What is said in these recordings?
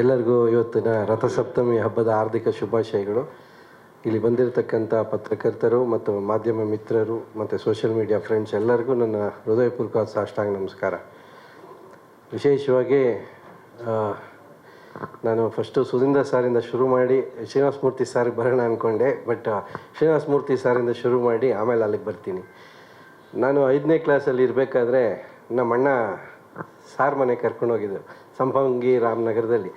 ಎಲ್ಲರಿಗೂ ಇವತ್ತಿನ ರಥಸಪ್ತಮಿ ಹಬ್ಬದ ಹಾರ್ದಿಕ ಶುಭಾಶಯಗಳು. ಇಲ್ಲಿ ಬಂದಿರತಕ್ಕಂಥ ಪತ್ರಕರ್ತರು ಮತ್ತು ಮಾಧ್ಯಮ ಮಿತ್ರರು ಮತ್ತು ಸೋಷಿಯಲ್ ಮೀಡಿಯಾ ಫ್ರೆಂಡ್ಸ್ ಎಲ್ಲರಿಗೂ ನನ್ನ ಹೃದಯಪೂರ್ವಕ ಸಾಷ್ಟಾಂಗ ನಮಸ್ಕಾರ. ವಿಶೇಷವಾಗಿ ನಾನು ಫಸ್ಟು ಸುಧೀಂದ್ರ ಸಾರಿಂದ ಶುರು ಮಾಡಿ ಶ್ರೀನಿವಾಸ ಮೂರ್ತಿ ಸಾರಿಗೆ ಬರೋಣ ಅಂದ್ಕೊಂಡೆ ಬಟ್ ಶ್ರೀನಿವಾಸ ಮೂರ್ತಿ ಸಾರಿಂದ ಶುರು ಮಾಡಿ ಆಮೇಲೆ ಅಲ್ಲಿಗೆ ಬರ್ತೀನಿ. ನಾನು ಐದನೇ ಕ್ಲಾಸಲ್ಲಿ ಇರಬೇಕಾದ್ರೆ ನಮ್ಮ ಅಣ್ಣ ಸಾರ್ ಮನೆ ಕರ್ಕೊಂಡು ಹೋಗಿದ್ರು ಸಂಪಂಗಿ ರಾಮನಗರದಲ್ಲಿ.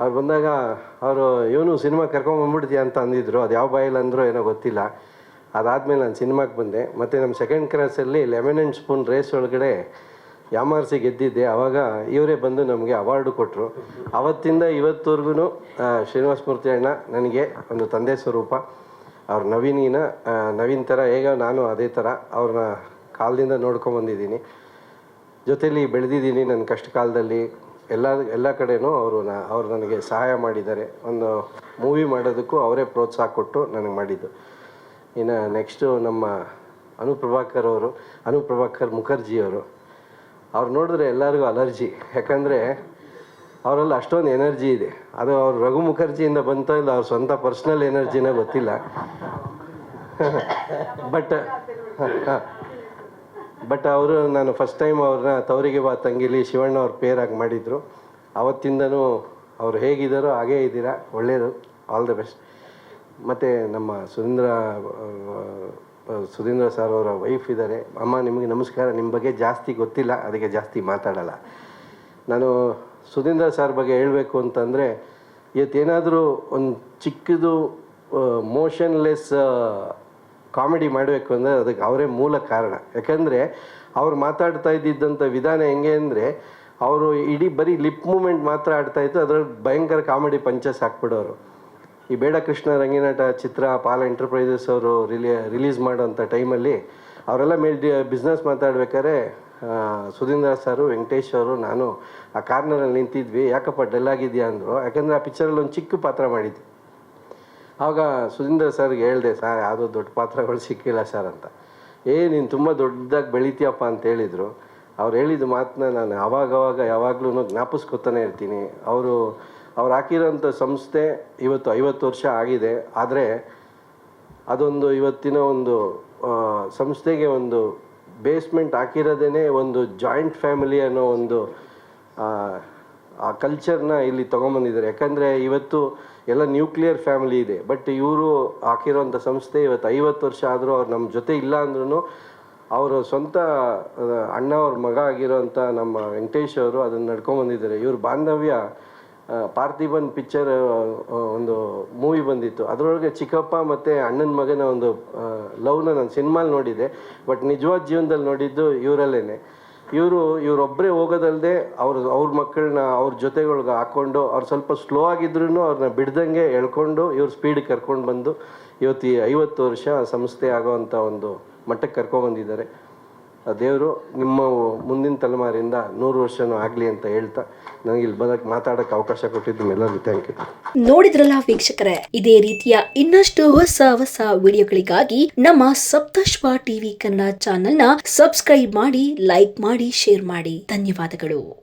ಅವ್ರು ಬಂದಾಗ, ಅವರು, ಇವನು ಸಿನಿಮಾ ಕರ್ಕೊಂಬಂದ್ಬಿಡ್ತೀಯ ಅಂತ ಅಂದಿದ್ರು, ಅದು ಯಾವ ಬಾಯಲ್ಲಿ ಅಂದರೂ ಏನೋ ಗೊತ್ತಿಲ್ಲ. ಅದಾದಮೇಲೆ ನಾನು ಸಿನಿಮಾಗೆ ಬಂದೆ. ಮತ್ತು ನಮ್ಮ ಸೆಕೆಂಡ್ ಕ್ರಾಸಲ್ಲಿ ಲೆಮನ್ ಆ್ಯಂಡ್ ಸ್ಪೂನ್ ರೇಸ್ ಒಳಗಡೆ ಯಾಮಾರ್ಸಿ ಗೆದ್ದಿದ್ದೆ. ಆವಾಗ ಇವರೇ ಬಂದು ನಮಗೆ ಅವಾರ್ಡು ಕೊಟ್ಟರು ಅವತ್ತಿಂದ ಇವತ್ತುವರೆಗೂ ಶ್ರೀನಿವಾಸ ಮೂರ್ತಿ ಅಣ್ಣ ನನಗೆ ಒಂದು ತಂದೆ ಸ್ವರೂಪ. ಅವ್ರ ನವೀನಿನ ನವೀನ್ ಥರ ಹೇಗೋ ನಾನು ಅದೇ ಥರ ಅವ್ರನ್ನ ಕಾಲದಿಂದ ನೋಡ್ಕೊಂಬಂದಿದ್ದೀನಿ ಜೊತೇಲಿ ಬೆಳೆದಿದ್ದೀನಿ ನನ್ನ ಕಷ್ಟ ಕಾಲದಲ್ಲಿ ಎಲ್ಲ ಎಲ್ಲ ಕಡೆನೂ ಅವರು ನ, ಅವ್ರು ನನಗೆ ಸಹಾಯ ಮಾಡಿದ್ದಾರೆ. ಒಂದು ಮೂವಿ ಮಾಡೋದಕ್ಕೂ ಅವರೇ ಪ್ರೋತ್ಸಾಹ ಕೊಟ್ಟು ನನಗೆ ಮಾಡಿದ್ದು. ಇನ್ನು ನೆಕ್ಸ್ಟು ನಮ್ಮ ಅನುಪ್ರಭಾಕರ್ ಅವರು, ಅನುಪ್ರಭಾಕರ್ ಮುಖರ್ಜಿ ಅವರು. ಅವ್ರು ನೋಡಿದ್ರೆ ಎಲ್ಲರಿಗೂ ಅಲರ್ಜಿ. ಯಾಕಂದರೆ ಅವರಲ್ಲಿ ಅಷ್ಟೊಂದು ಎನರ್ಜಿ ಇದೆ. ಅದು ಅವ್ರು ರಘು ಮುಖರ್ಜಿಯಿಂದ ಬಂತ ಇಲ್ಲ ಅವ್ರ ಸ್ವಂತ ಪರ್ಸ್ನಲ್ ಎನರ್ಜಿನೇ ಗೊತ್ತಿಲ್ಲ. ಬಟ್ ಬಟ್ ಅವರು ನಾನು ಫಸ್ಟ್ ಟೈಮ್ ಅವ್ರನ್ನ ತವರಿಗೆ ಬಾ ತಂಗಿಲಿ ಶಿವಣ್ಣ ಅವ್ರ ಪೇರಾಗಿ ಮಾಡಿದರು. ಅವತ್ತಿಂದನೂ ಅವ್ರು ಹೇಗಿದ್ದಾರೋ ಹಾಗೇ ಇದ್ದೀರಾ ಒಳ್ಳೆಯದು ಆಲ್ ದ ಬೆಸ್ಟ್ ಮತ್ತು ನಮ್ಮ ಸುಧೀಂದ್ರ ಸುಧೀಂದ್ರ ಸರ್ ಅವರ ವೈಫ್ ಇದ್ದಾರೆ ಅಮ್ಮ, ನಿಮಗೆ ನಮಸ್ಕಾರ. ನಿಮ್ಮ ಬಗ್ಗೆ ಜಾಸ್ತಿ ಗೊತ್ತಿಲ್ಲ, ಅದಕ್ಕೆ ಜಾಸ್ತಿ ಮಾತಾಡಲ್ಲ. ನಾನು ಸುಧೀಂದ್ರ ಸರ್ ಬಗ್ಗೆ ಹೇಳಬೇಕು ಅಂತಂದರೆ, ಇವತ್ತೇನಾದರೂ ಒಂದು ಚಿಕ್ಕದು ಮೋಷನ್ಲೆಸ್ ಕಾಮಿಡಿ ಮಾಡಬೇಕು ಅಂದರೆ ಅದಕ್ಕೆ ಅವರೇ ಮೂಲ ಕಾರಣ. ಯಾಕಂದರೆ ಅವ್ರು ಮಾತಾಡ್ತಾ ಇದ್ದಿದ್ದಂಥ ವಿಧಾನ ಹೆಂಗೆ ಅಂದರೆ ಅವರು ಇಡೀ ಬರೀ ಲಿಪ್ ಮೂಮೆಂಟ್ ಮಾತ್ರ ಆಡ್ತಾ ಇತ್ತು, ಅದರಲ್ಲಿ ಭಯಂಕರ ಕಾಮಿಡಿ ಪಂಚಸ್ ಹಾಕ್ಬಿಡೋರು. ಈ ಬೇಡ ಕೃಷ್ಣ ರಂಗಿನಾಟ ಚಿತ್ರ, ಪಾಲ ಎಂಟರ್ಪ್ರೈಸಸ್ ಅವರು ರಿಲಿ ರಿಲೀಸ್ ಮಾಡೋಂಥ ಟೈಮಲ್ಲಿ ಅವರೆಲ್ಲ ಮೇಲ್ ಬಿಸ್ನೆಸ್ ಮಾತಾಡ್ಬೇಕಾದ್ರೆ ಸುಧೀಂದ್ರ ಸಾರು, ವೆಂಕಟೇಶ್ ಅವರು, ನಾನು ಆ ಕಾರ್ನರಲ್ಲಿ ನಿಂತಿದ್ವಿ. ಯಾಕಪ್ಪ ಡಲ್ ಆಗಿದೆಯಾ ಅಂದರು. ಯಾಕಂದರೆ ಆ ಪಿಕ್ಚರಲ್ಲಿ ಒಂದು ಚಿಕ್ಕ ಪಾತ್ರ ಮಾಡಿದ್ದೆ ಆವಾಗ ಸುಧೀಂದ್ರ ಸರ್ಗೆ ಹೇಳಿದೆ, ಸರ್, ಯಾವುದೋ ದೊಡ್ಡ ಪಾತ್ರಗಳು ಸಿಕ್ಕಿಲ್ಲ ಸರ್ ಅಂತ. ಏ, ನೀನು ತುಂಬ ದೊಡ್ಡದಾಗಿ ಬೆಳಿತೀಯಪ್ಪ ಅಂತ ಹೇಳಿದರು. ಅವ್ರು ಹೇಳಿದ ಮಾತನ್ನ ನಾನು ಅವಾಗವಾಗ ಯಾವಾಗಲೂ ಜ್ಞಾಪಿಸ್ಕೊತಾನೆ ಇರ್ತೀನಿ. ಅವರು, ಅವ್ರು ಹಾಕಿರೋಂಥ ಸಂಸ್ಥೆ ಇವತ್ತು ಐವತ್ತು ವರ್ಷ ಆಗಿದೆ. ಆದರೆ ಅದೊಂದು ಇವತ್ತಿನ ಒಂದು ಸಂಸ್ಥೆಗೆ ಒಂದು ಬೇಸ್ಮೆಂಟ್ ಹಾಕಿರೋದೇ ಒಂದು ಜಾಯಿಂಟ್ ಫ್ಯಾಮಿಲಿ ಅನ್ನೋ ಒಂದು ಆ, ಕಲ್ಚರ್ನ ಇಲ್ಲಿ ತೊಗೊಂಬಂದಿದ್ದಾರೆ. ಯಾಕಂದರೆ ಇವತ್ತು ಎಲ್ಲ ನ್ಯೂಕ್ಲಿಯರ್ ಫ್ಯಾಮಿಲಿ ಇದೆ. ಬಟ್ ಇವರು ಹಾಕಿರೋಂಥ ಸಂಸ್ಥೆ ಇವತ್ತು ಐವತ್ತು ವರ್ಷ ಆದರೂ ಅವ್ರು ನಮ್ಮ ಜೊತೆ ಇಲ್ಲ ಅಂದ್ರೂ ಅವರು ಸ್ವಂತ ಅಣ್ಣ ಅವ್ರ ಮಗ ಆಗಿರೋಂಥ ನಮ್ಮ ವೆಂಕಟೇಶ್ ಅವರು ಅದನ್ನು ನಡ್ಕೊಂಬಂದಿದ್ದಾರೆ. ಇವ್ರ ಬಾಂಧವ್ಯ ಪಾರ್ಥಿಬನ್ ಪಿಕ್ಚರ್ ಒಂದು ಮೂವಿ ಬಂದಿತ್ತು. ಅದರೊಳಗೆ ಚಿಕ್ಕಪ್ಪ ಮತ್ತು ಅಣ್ಣನ ಮಗನ ಒಂದು ಲವ್ನ ನಾನು ಸಿನಿಮಾಲಿ ನೋಡಿದ್ದೆ. ಬಟ್ ನಿಜವಾದ ಜೀವನದಲ್ಲಿ ನೋಡಿದ್ದು ಇವರಲ್ಲೇ ಇವರು ಇವರೊಬ್ಬರೇ ಹೋಗೋದಲ್ಲದೆ ಅವ್ರ ಅವ್ರ ಮಕ್ಕಳನ್ನ, ಅವ್ರ ಜೊತೆಗಳ್ಗೆ ಹಾಕ್ಕೊಂಡು ಅವ್ರು ಸ್ವಲ್ಪ ಸ್ಲೋ ಆಗಿದ್ರು ಅವ್ರನ್ನ ಬಿಡ್ದಂಗೆ ಎಳ್ಕೊಂಡು ಇವ್ರ ಸ್ಪೀಡ್ ಕರ್ಕೊಂಡು ಬಂದು ಇವತ್ತು ಐವತ್ತು ವರ್ಷ ಸಂಸ್ಥೆ ಆಗೋವಂಥ ಒಂದು ಮಟ್ಟಕ್ಕೆ ಕರ್ಕೊಂಡ್ಬಂದಿದ್ದಾರೆ ದೇವರು ನಿಮ್ಮ ಮುಂದಿನ ತಲೆಮಾರಿಂದ ನೂರು ವರ್ಷನೂ ಆಗಲಿ ಅಂತ ಹೇಳ್ತಾ ನನಗೆ ಇಲ್ಲಿ ಬದಕ್ ಮಾತಾಡಕ್ಕೆ ಅವಕಾಶ ಕೊಟ್ಟಿದ್ದು ಎಲ್ಲರಿಗೂ ಥ್ಯಾಂಕ್ ಯು ನೋಡಿದ್ರಲ್ಲ ವೀಕ್ಷಕರೇ, ಇದೇ ರೀತಿಯ ಇನ್ನಷ್ಟು ಹೊಸ ಹೊಸ ವಿಡಿಯೋಗಳಿಗಾಗಿ ನಮ್ಮ ಸಪ್ತಶ್ವ ಟಿವಿ ಕನ್ನಡ ಚಾನೆಲ್ನ ಸಬ್ಸ್ಕ್ರೈಬ್ ಮಾಡಿ ಲೈಕ್ ಮಾಡಿ ಶೇರ್ ಮಾಡಿ. ಧನ್ಯವಾದಗಳು.